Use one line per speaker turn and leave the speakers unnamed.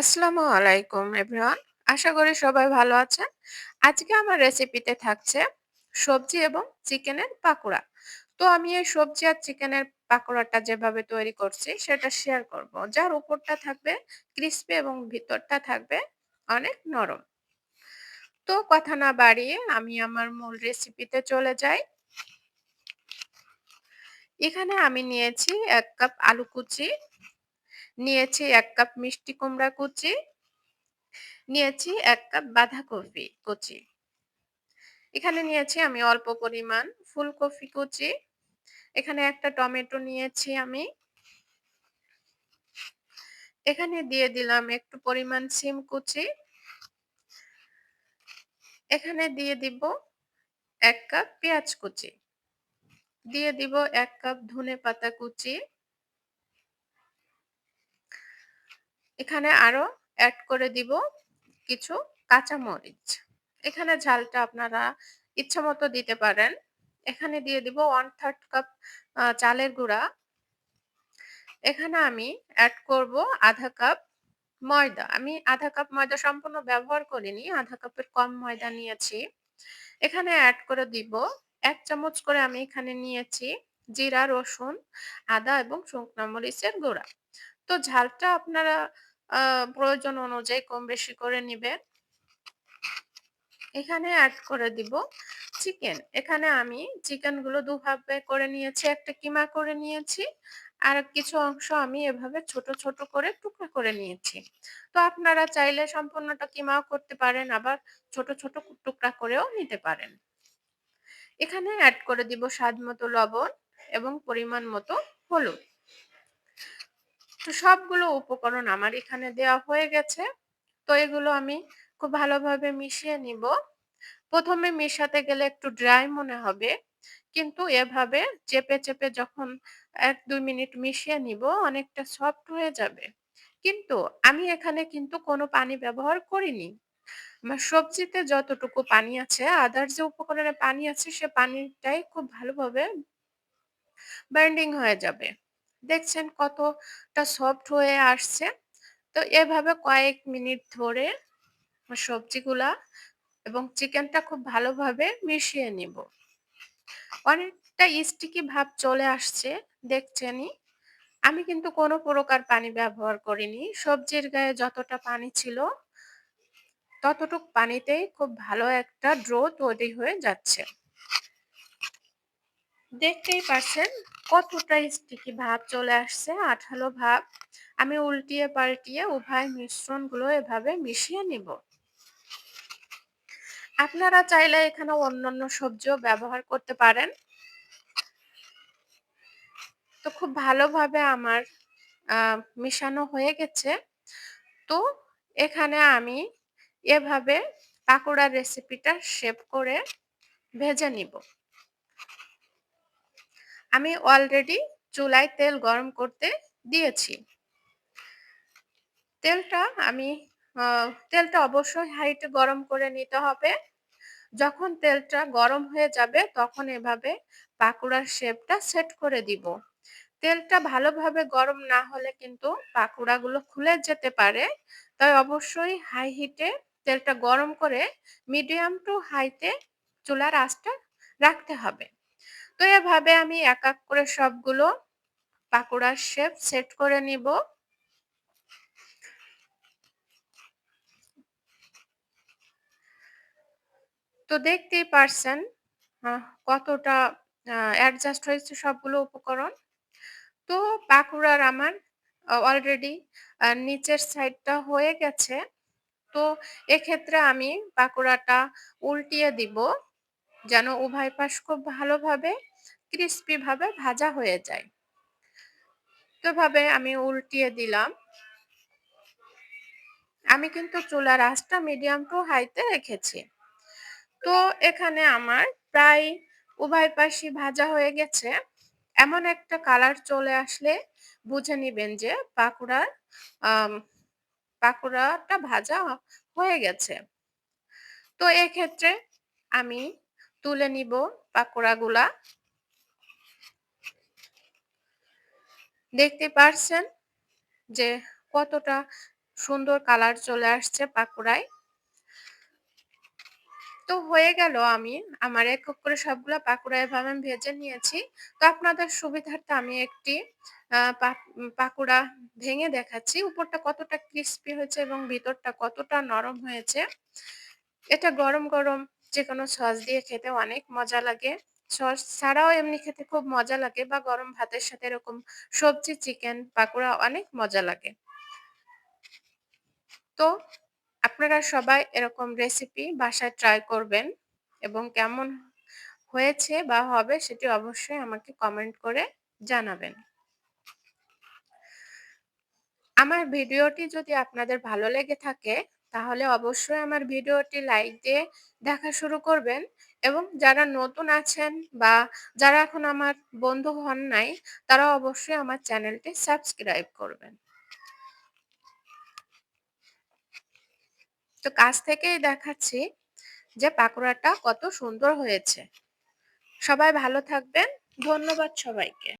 আসসালামু আলাইকুম এভরিওয়ান। আশা করি সবাই ভালো আছেন। আজকে আমার রেসিপিতে থাকছে সবজি এবং চিকেনের পাকোড়া। তো আমি এই সবজি আর চিকেনের পাকোড়াটা যেভাবে তৈরি করছি সেটা শেয়ার করব। যার উপরটা থাকবে ক্রিসপি এবং ভিতরটা থাকবে অনেক নরম। তো কথা না বাড়িয়ে আমি আমার মূল রেসিপিতে চলে যাই। এখানে আমি নিয়েছি এক কাপ আলু কুচি, নিয়েছি এক কাপ মিষ্টি কুমড়া কুচি, নিয়েছি এক কাপ বাঁধাকপি কুচি। এখানে নিয়েছি আমি অল্প পরিমাণ ফুলকপি কুচি। এখানে একটা টমেটো নিয়েছি আমি। এখানে দিয়ে দিলাম একটু পরিমাণ সিম কুচি। এখানে দিয়ে দিব এক কাপ পেঁয়াজ কুচি। দিয়ে দিব এক কাপ ধনে পাতা কুচি। এখানে আরও অ্যাড করে দিব কিছু কাঁচামরিচ। এখানে ঝালটা আপনারা ইচ্ছা মতো দিতে পারেন। এখানে দিয়ে দিব 1/3 কাপ চালের গুঁড়া। এখানে আমি অ্যাড করব 1/2 কাপ ময়দা। আমি 1/2 কাপ ময়দা সম্পূর্ণ ব্যবহার করিনি। 1/2 কাপের কম ময়দা নিয়েছি। এখানে অ্যাড করে দিব এক চামচ করে আমি এখানে নিয়েছি জিরা, রসুন, আদা এবং শুকনা মরিচের গুঁড়া। তো ঝালটা আপনারা প্রয়োজন অনুযায়ী কম বেশি করে নিবে এখানে অ্যাড করে দিব চিকেন। এখানে আমি চিকেনগুলো দুভাবে করে নিয়েছি। একটা কিমা করে নিয়েছি। আর কিছু অংশ আমি এভাবে ছোট, ছোট করে টুকরা করে নিয়েছি। তো আপনারা চাইলে সম্পূর্ণটা কিমাও করতে পারেন আবার ছোট, ছোট টুকরা করেও নিতে পারেন। এখানে অ্যাড করে দিব স্বাদ মতো লবণ এবং পরিমাণ মতো হলুদ। তো সবগুলো উপকরণ আমার এখানে দেওয়া হয়ে গেছে। তো এগুলো আমি খুব ভালোভাবে মিশিয়ে নিব। ১ম এ মেশাতে গেলে একটু ড্রাই মনে হবে। কিন্তু এভাবে চেপে, চেপে যখন ১-২ মিনিট মিশিয়ে নিব অনেকটা সফট হয়ে যাবে। কিন্তু আমি এখানে কিন্তু কোনো পানি ব্যবহার করিনি। সবজিতে যতটুকু পানি আছে আদার যে উপকরণে পানি আছে সে পানিটাই খুব ভালোভাবে বাইন্ডিং হয়ে যাবে। দেখছেন কতটা সফট হয়ে আসছে। তো এভাবে কয়েক মিনিট ধরে সবজিগুলা এবং চিকেনটা খুব ভালোভাবে মিশিয়ে নিব। অনেকটা স্টিকি ভাব চলে আসছে, দেখছেনই। আমি কিন্তু কোনো প্রকার পানি ব্যবহার করিনি। সবজির গায়ে যতটা পানি ছিল, ততটুক পানিতেই খুব ভালো একটা ড্রো তৈরি হয়ে যাচ্ছে। দেখতেই পাচ্ছেন কতটা স্টিকি ভাব চলে আসছে, আঠালো ভাব। আমি উল্টিয়ে পাল্টিয়ে উভয় মিশ্রণগুলো এভাবে মিশিয়ে নিব। আপনারা চাইলে এখানে অন্যান্য সবজিও ব্যবহার করতে পারেন। তো খুব ভালোভাবে আমার মেশানো হয়ে গেছে। তো এখানে আমি এভাবে পাকোড়ার রেসিপিটা শেপ করে ভেজে নিব। আমি অলরেডি চুলায় তেল গরম করতে দিয়েছি। তেলটা আমি তেলটা অবশ্যই হাইটে গরম করে নিতে হবে। যখন তেলটা গরম হয়ে যাবে, তখন এভাবে পাকোড়ার শেপটা সেট করে দিব। তেলটা ভালোভাবে গরম না হলে কিন্তু পাকোড়াগুলো খুলে যেতে পারে। তাই অবশ্যই হাই হিটে তেলটা গরম করে মিডিয়াম টু হাইতে চুলার আঁচটা রাখতে হবে। তো এভাবে আমি এক, এক করে সবগুলো পাকোড়ার শেপ সেট করে নিব। তো দেখতেই পারছেন কতটা অ্যাডজাস্ট হয়েছে সবগুলো উপকরণ। তো পাকোড়ার আমার অলরেডি নিচের সাইডটা হয়ে গেছে। তো এক্ষেত্রে আমি পাকোড়াটা উল্টিয়ে দিব। যেন উভয় পাশ খুব ভালোভাবে ক্রিসপি ভাবে ভাজা হয়ে যায়। তো এভাবে আমি উল্টিয়ে দিলাম। আমি কিন্তু চুলার আঁচটা মিডিয়াম টু হাইতে রেখেছি। তো এখানে আমার প্রায় উভয় পাশই ভাজা হয়ে গেছে। এমন একটা কালার চলে আসলে বুঝে নিবেন যে পাকোড়ার পাকোড়াটা ভাজা হয়ে গেছে। তো এক্ষেত্রে আমি তুলে নিব পাকোড়াগুলা। দেখতে পারছেন যে কতটা সুন্দর কালার চলে আসছে পাকোড়ায়। তো হয়ে গেল আমি আমার এক, করে সবগুলা পাকুড়া এভাবে আমি ভেজে নিয়েছি। তো আপনাদের সুবিধার্থে আমি একটি পাকোড়া ভেঙে দেখাচ্ছি। উপরটা কতটা ক্রিসপি হয়েছে এবং ভিতরটা কতটা নরম হয়েছে। এটা গরম, গরম যেকোনো সস দিয়ে খেতে অনেক মজা লাগে। সস ছাড়াও এমনি খেতে খুব মজা লাগে বা গরম ভাতের সাথে এরকম সবজি, চিকেন, পাকোড়া অনেক মজা লাগে। তো আপনারা সবাই এরকম রেসিপি বাসায় ট্রাই করবেন এবং কেমন হয়েছে বা হবে সেটি অবশ্যই আমাকে কমেন্ট করে জানাবেন। আমার ভিডিওটি যদি আপনাদের ভালো লেগে থাকে তাহলে অবশ্যই আমার ভিডিওটি লাইক দিয়ে দেখা শুরু করবেন এবং যারা নতুন আছেন বা যারা এখন আমার বন্ধু হন নাই, তারা অবশ্যই আমার চ্যানেলটি সাবস্ক্রাইব করবেন। তো কাছ থেকেই দেখাচ্ছি যে পাকোড়াটা কত সুন্দর হয়েছে। সবাই ভালো থাকবেন। ধন্যবাদ সবাইকে।